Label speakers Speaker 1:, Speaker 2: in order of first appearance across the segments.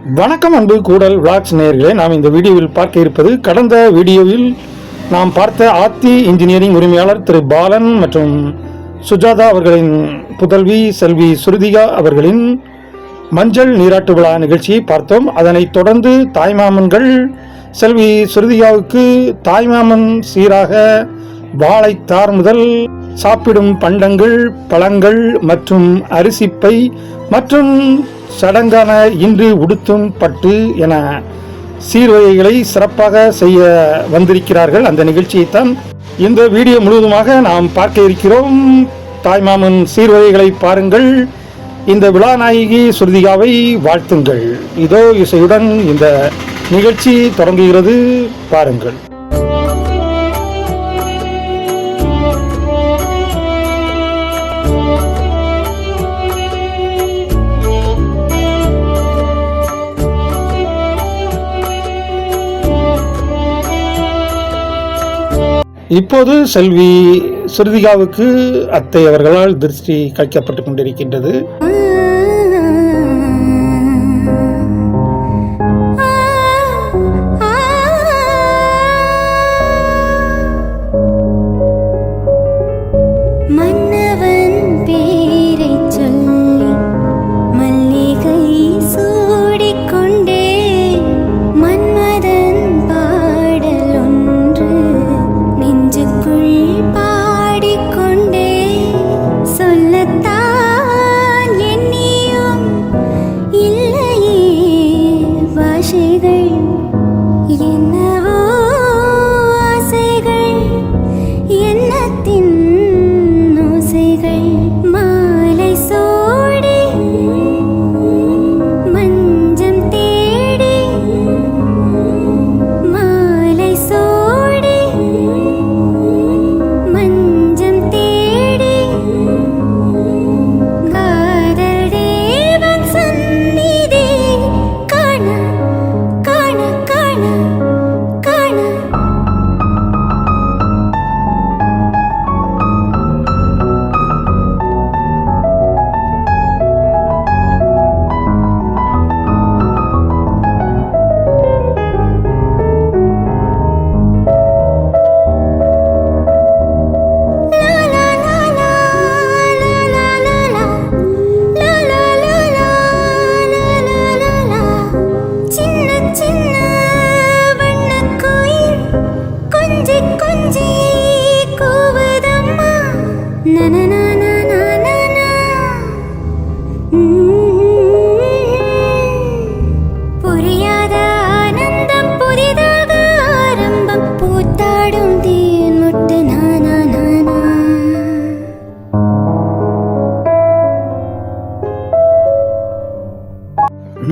Speaker 1: வணக்கம் அன்பு கூடல் விளாக்ஸ் நேயர்களே நாம் இந்த வீடியோவில் பார்க்க இருப்பது கடந்த வீடியோவில் நாம் பார்த்த ஆத்தி இன்ஜினியரிங் உரிமையாளர் திரு பாலன் மற்றும் சுஜாதா அவர்களின் புதல்வி செல்வி சுருதிகா அவர்களின் மஞ்சள் நீராட்டு விழா நிகழ்ச்சியை பார்த்தோம். அதனைத் தொடர்ந்து தாய்மாமன்கள் செல்வி சுருதிகாவுக்கு தாய்மாமன் சீராக வாழைத்தார் முதல் சாப்பிடும் பண்டங்கள் பழங்கள் மற்றும் அரிசிப்பை மற்றும் சடங்கான இன்று உடுத்தும் பட்டு என சீர்வகைகளை சிறப்பாக செய்ய வந்திருக்கிறார்கள். அந்த நிகழ்ச்சியைத்தான் இந்த வீடியோ முழுவதுமாக நாம் பார்க்க இருக்கிறோம். தாய்மாமன் சீர்வகைகளை பாருங்கள். இந்த விழாநாயகி சுருதிகாவை வாழ்த்துங்கள். இதோ இசையுடன் இந்த நிகழ்ச்சி தொடங்குகிறது. பாருங்கள். இப்போது செல்வி சுருதிகாவுக்கு அத்தை அவர்களால் திருஷ்டி கழிக்கப்பட்டு கொண்டிருக்கின்றது.
Speaker 2: Tin.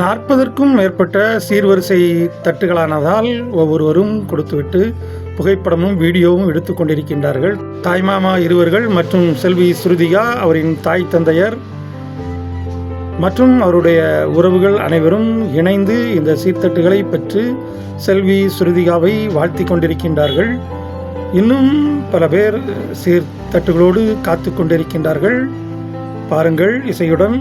Speaker 1: நாற்பதற்கும் மேற்பட்ட சீர்வரிசை தட்டுகளானதால் ஒவ்வொருவரும் கொடுத்துவிட்டு புகைப்படமும் வீடியோவும் எடுத்து கொண்டிருக்கின்றார்கள். தாய்மாமா இருவர்கள் மற்றும் செல்வி ஸ்ருதிகா அவரின் தாய் தந்தையர் மற்றும் அவருடைய உறவுகள் அனைவரும் இணைந்து இந்த சீர்தட்டுகளை பெற்று செல்வி ஸ்ருதிகாவை வாழ்த்தி கொண்டிருக்கின்றார்கள். இன்னும் பல பேர் சீர்தட்டுகளோடு காத்து கொண்டிருக்கின்றார்கள். பாருங்கள் இசையுடன்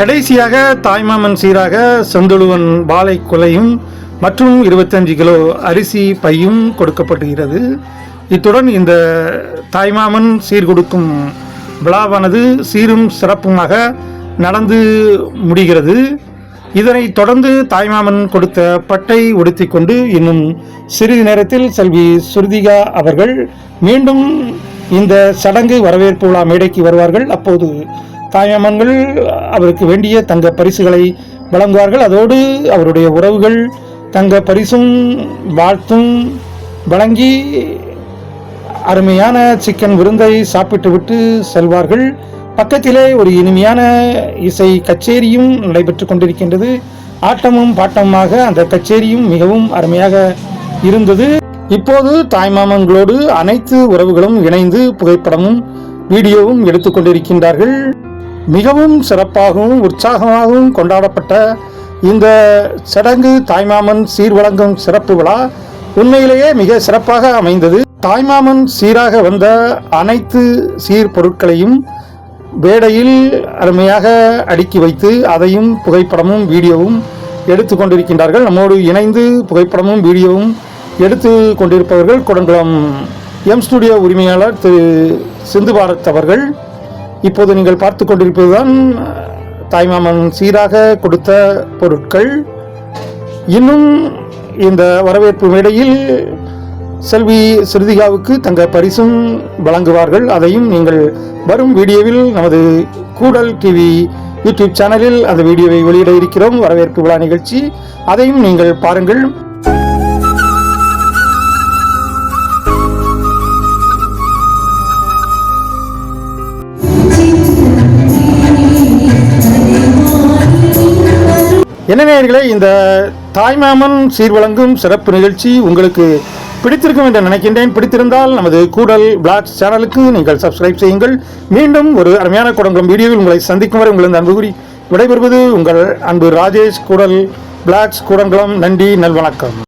Speaker 1: கடைசியாக தாய்மாமன் சீராக செந்தொழுவன் வாழை கொலையும் மற்றும் இருபத்தஞ்சு கிலோ அரிசி பையும் கொடுக்கப்படுகிறது இத்துடன் இந்த தாய்மாமன் சீர் கொடுக்கும் விழாவானது சீரும் சிறப்புமாக நடந்து முடிகிறது. இதனை தொடர்ந்து தாய்மாமன் கொடுத்த பட்டை உடுத்தி கொண்டு இன்னும் சிறிது நேரத்தில் செல்வி சுருதிகா அவர்கள் மீண்டும் இந்த சடங்கு வரவேற்பு விழா மேடைக்கு வருவார்கள். அப்போது தாய்மாமன்கள் அவருக்கு வேண்டிய தங்க பரிசுகளை வழங்குவார்கள். அதோடு அவருடைய உறவுகள் தங்க பரிசும் வாழ்த்தும் வழங்கி அருமையான சிக்கன் விருந்தை சாப்பிட்டுவிட்டு செல்வார்கள். பக்கத்திலே ஒரு இனிமையான இசை கச்சேரியும் நடைபெற்று கொண்டிருக்கின்றது. ஆட்டமும் பாட்டமுமாக அந்த கச்சேரியும் மிகவும் அருமையாக இருந்தது. இப்போது தாய்மாமன்களோடு அனைத்து உறவுகளும் இணைந்து புகைப்படமும் வீடியோவும் எடுத்துக்கொண்டிருக்கின்றார்கள் மிகவும் சிறப்பாகவும் உற்சாகமாகவும் கொண்டாடப்பட்ட இந்த சடங்கு தாய்மாமன் சீர்வழங்கும் சிறப்பு விழா உண்மையிலேயே மிக சிறப்பாக அமைந்தது. தாய்மாமன் சீராக வந்த அனைத்து சீர் பொருட்களையும் வேடையில் அருமையாக அடுக்கி வைத்து அதையும் புகைப்படமும் வீடியோவும் எடுத்து கொண்டிருக்கின்றார்கள். நம்மோடு இணைந்து புகைப்படமும் வீடியோவும் எடுத்து கொண்டிருப்பவர்கள் குடங்குளம் எம் ஸ்டுடியோ உரிமையாளர் திரு சிந்து பாரத் அவர்கள். இப்போது நீங்கள் பார்த்து கொண்டிருப்பதுதான் தாய்மாமன் சீராக கொடுத்த பொருட்கள். இன்னும் இந்த வரவேற்பு மேடையில் செல்வி ஸ்ருதிகாவுக்கு தங்க பரிசும் வழங்குவார்கள். அதையும் நீங்கள் வரும் வீடியோவில் நமது கூடல் டிவி யூடியூப் சேனலில் அந்த வீடியோவை வெளியிட இருக்கிறோம். வரவேற்பு விழா நிகழ்ச்சி. அதையும் நீங்கள் பாருங்கள். என்ன நேயர்களே இந்த தாய்மாமன் சீர்வழங்கும் சிறப்பு நிகழ்ச்சி உங்களுக்கு பிடித்திருக்கும் என்று நினைக்கின்றேன். பிடித்திருந்தால் நமது கூடல் பிளாக்ஸ் சேனலுக்கு நீங்கள் சப்ஸ்கிரைப் செய்யுங்கள். மீண்டும் ஒரு அருமையான குடங்குளம் வீடியோவில் உங்களை சந்திக்கும் வரை உங்களது அன்பு கூறி விடைபெறுவது உங்கள் அன்பு ராஜேஷ் கூடல் பிளாக்ஸ் கூடங்குளம் நன்றி நல்வணக்கம்.